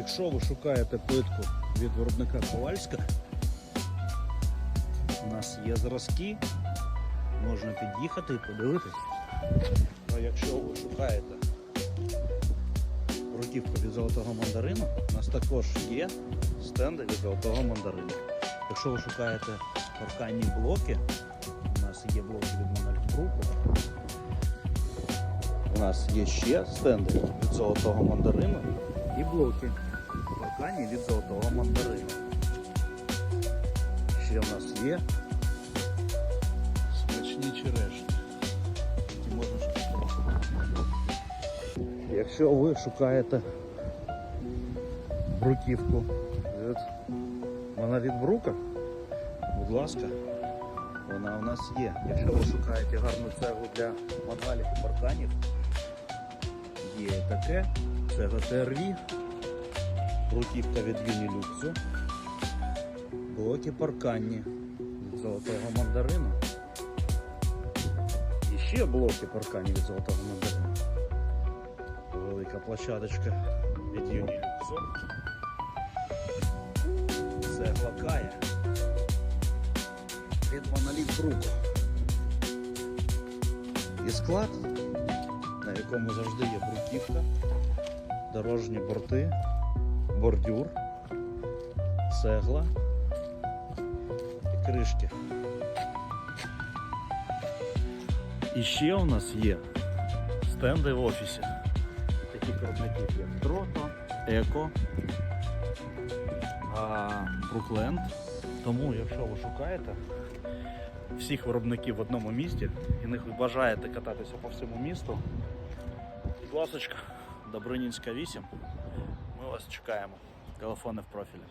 Якщо ви шукаєте плитку від виробника Ковальська, у нас є зразки, можна під'їхати і подивитись. Ну, якщо ви шукаєте бруківку від золотого мандарину, у нас також є стенди від золотого мандарину. Якщо ви шукаєте парканні блоки, у нас є блоки від Мональбруку. У нас є ще стенди від золотого мандарину і блоки паркані від золотого мандарину. Ще в нас є смачні черешні. Якщо ви шукаєте бруківку від моноліт брука, будь ласка, вона у нас є. Якщо ви шукаєте гарну цеглу для мангалів і парканів, є таке, це ГТРВ, бруківка від Юнілюксу, блоки парканні від золотого мандарину. І ще блоки парканні від золотого мандарину. Велика площадочка від Юнілюксу. Цегла Кая від моноліт Бруку. І склад, на якому завжди є бруківка, дорожні борти, бордюр, цегла і кришки. І ще у нас є стенди в офісі. Таких виробників як Трото, Еко, Брукленд. Тому, якщо ви шукаєте всіх виробників в одному місті і них ви бажаєте кататися по всьому місту, будь ласочка, Добринінська 8. Ми вас чекаємо. Телефони в профілі.